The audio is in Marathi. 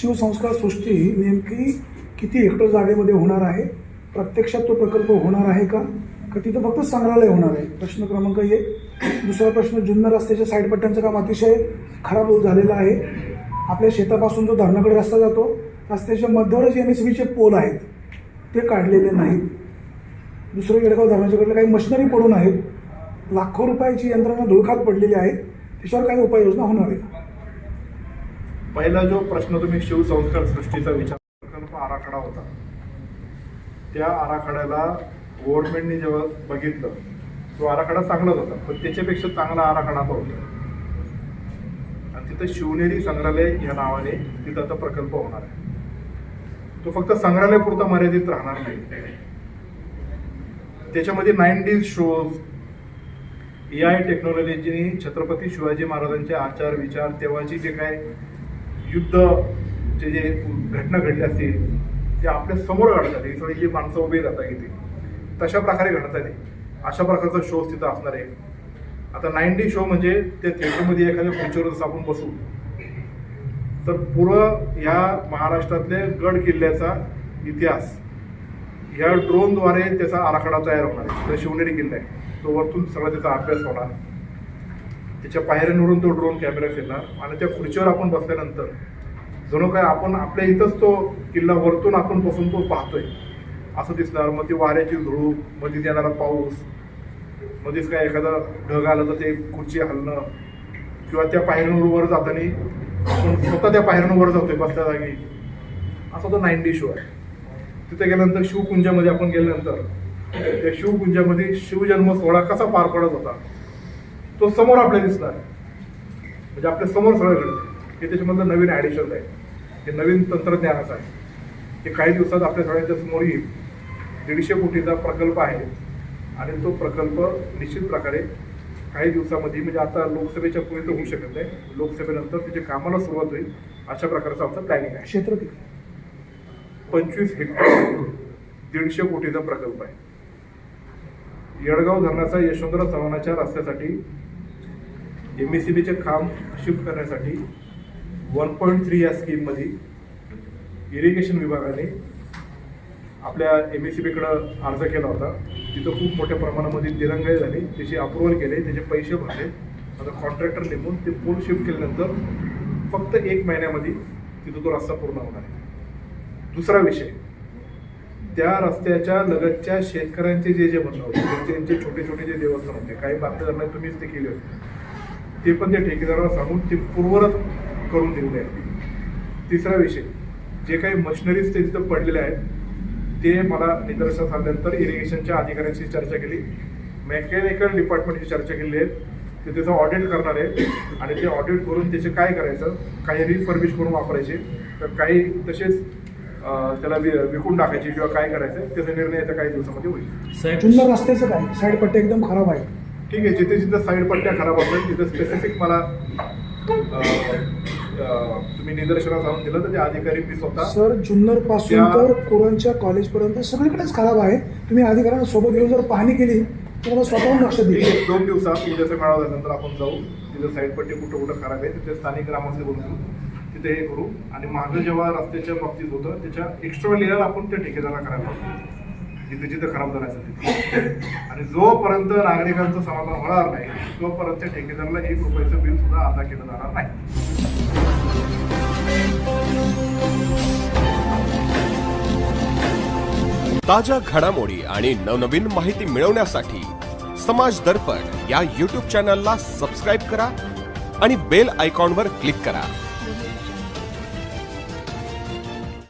शिवसंस्कार सृष्टी ही नेमकी किती हेक्टर जागेमध्ये होणार आहे? प्रत्यक्षात तो प्रकल्प होणार आहे का? का तिथं फक्त संग्रहालय होणार आहे? प्रश्न क्रमांक एक. दुसरा प्रश्न जुन्नर रस्त्याच्या साईड पट्ट्यांचं काम अतिशय खराब झालेलं आहे. आपल्या शेतापासून जो धरणाकडे रस्ता जातो रस्त्याच्या मध्यावरच एम एस बीचे पोल आहेत ते काढलेले नाहीत. दुसरं येडगाव धरणाच्याकडे काही मशिनरी पडून आहेत. लाखो रुपयाची यंत्रणा धुळखात पडलेली आहे. त्याच्यावर काही उपाययोजना होणार आहे पहिला जो प्रश्न तुम्ही शिवसंस्कार सृष्टीचा विचार प्रकल्प आराखडा होता. त्या आराखड्याला गव्हर्नमेंटने जेव्हा बघितलं तो आराखडा चांगलाच होता. पण त्याच्यापेक्षा चांगला आराखडा तो होता. आणि तिथं शिवनेरी संग्रहालय या नावाने तिथं आता प्रकल्प होणार आहे. तो फक्त संग्रहालयापुरता मर्यादित राहणार नाही. त्याच्यामध्ये नाईन्टीज शोज ए आय टेक्नॉलॉजीने छत्रपती शिवाजी महाराजांचे आचार विचार तेव्हाची जे काय युद्धचे जे घटना घडल्या असतील ते आपल्यासमोर घडतात ही सगळी जी माणसं उभी जातात इथे तशा प्रकारे घडतात अशा प्रकारचा शोज तिथं असणार आहे. आता नाईन डी शो म्हणजे त्या थिएटरमध्ये एखाद्या खुर्चीवर जसं आपण बसू तर पुरं या महाराष्ट्रातले गड किल्ल्याचा इतिहास ह्या ड्रोनद्वारे त्याचा आराखडा तयार होणार आहे. शिवनेरी किल्ला आहे. तो वरतून सगळा त्याचा अभ्यास होणार. त्याच्या पायऱ्यांवरून तो ड्रोन कॅमेरा फिरणार आणि त्या खुर्चीवर आपण बसल्यानंतर जणू काय आपण आपल्या इथंच तो किल्ला वरतून आपण बसून तो पाहतोय. असं दिसणार. मग ती वाऱ्याची झुळूक मध्येच येणारा पाऊस मध्येच काय एखादा ढग आलं तर ते खुर्ची हलणं किंवा त्या पायऱ्यांवर वर जाताना आपण स्वतः त्या पायऱ्यांवर जातोय बसल्या जागी. असा तो नाईन शो आहे. तिथे गेल्यानंतर शिवकुंजामध्ये आपण गेल्यानंतर त्या शिवकुंजामध्ये शिवजन्म सोहळा कसा पार पडत होता? तो समोर आपल्याला दिसणार म्हणजे आपल्यासमोर सगळं घडतं हे त्याच्यामधलं नवीन ॲडिशन आहे. हे नवीन तंत्रज्ञानाचं आहे. हे काही दिवसात आपल्या सगळ्यांच्या समोर येईल दीडशे कोटीचा प्रकल्प आहे. आणि तो प्रकल्प निश्चित प्रकारे काही दिवसामध्ये म्हणजे आता लोकसभेच्या पुढे तर होऊ शकत नाही. लोकसभेनंतर त्याच्या कामाला सुरुवात होईल अशा प्रकारचं आमचं प्लॅनिंग आहे. क्षेत्र किती? पंचवीस हेक्टर दीडशे कोटीचा प्रकल्प आहे. येडगाव धरणाचा यशवंतराव चव्हाणाच्या रस्त्यासाठी एम एस सी बीचे काम शिफ्ट करण्यासाठी वन पॉईंट थ्री या स्कीममध्ये इरिगेशन विभागाने आपल्या एम एस सी बीकडं अर्ज केला होता. तिथं खूप मोठ्या प्रमाणामध्ये दिरंगाई झाली. त्याची अप्रुव्हल केले. त्याचे पैसे भरले. आता कॉन्ट्रॅक्टर नेमून ते पूल शिफ्ट केल्यानंतर फक्त एक महिन्यामध्ये तिथं तो रस्ता पूर्ण होणार आहे. दुसरा विषय. त्या रस्त्याच्या लगतच्या शेतकऱ्यांचे जे जे म्हणणं होते त्यांचे त्यांचे छोटे छोटे जे देवस्थान होते काही बातम्या तुम्हीच ते केले होते. ते पण त्या ठेकेदाराला सांगून ते पूर्वरत करून दिलेले आहेत. तिसरा विषय जे काही मशिनरीज ते तिथं पडलेले आहेत ते मला निदर्शनास आल्यानंतर इरिगेशनच्या अधिकाऱ्यांशी चर्चा केली. मेकॅनिकल डिपार्टमेंटची चर्चा केली आहे. ते त्याचं ऑडिट करणार आहे आणि ते ऑडिट करून त्याचे काय करायचं काही रिफर्बिश करून वापरायचे. तर काही तसेच त्याला वि- विकून टाकायचे किंवा काय करायचं त्याचा निर्णय येत्या काही दिवसामध्ये होईल. जुन्नर रस्त्याचं काय? साईड पट्टे एकदम खराब आहे. ठीक आहे जिथे जिथे साईड पट्ट्या खराब असतात तिथे स्पेसिफिक मला तुम्ही निदर्शनास आणून दिलं तर ते अधिकारी मी स्वतः सर जुन्नरपासून तर कोरणच्या कॉलेजपर्यंत सगळीकडेच खराब आहे. तुम्ही अधिकाऱ्यांना सोबत घेऊन जर पाहणी केली तर मला स्वतःहून लक्ष देईल दोन दिवसात उद्याचा मेळावा झाल्यानंतर आपण जाऊ. तिथे साईड पट्टी कुठं कुठं खराब आहे तिथे स्थानिक ग्रामस्थ बोलून तिथे हे करू. आणि मागं जेव्हा रस्त्याच्या बाबतीत होतं त्याच्या एक्स्ट्रा लेअर आपण त्या ठेकेदाराला करायला. जिथे जिथे खराब झालं तिथे. आणि जोपर्यंत नागरिकांचं समाधान होणार नाही तोपर्यंत ठेकेदाराला एक रुपयाचं बिल सुद्धा अदा केलं जाणार नाही. ताज्या घडामोडी आणि नवनवीन माहिती मिळवण्यासाठी समाज दर्पण या यूट्यूब चॅनलला सबस्क्राईब करा आणि बेल आयकॉनवर क्लिक करा.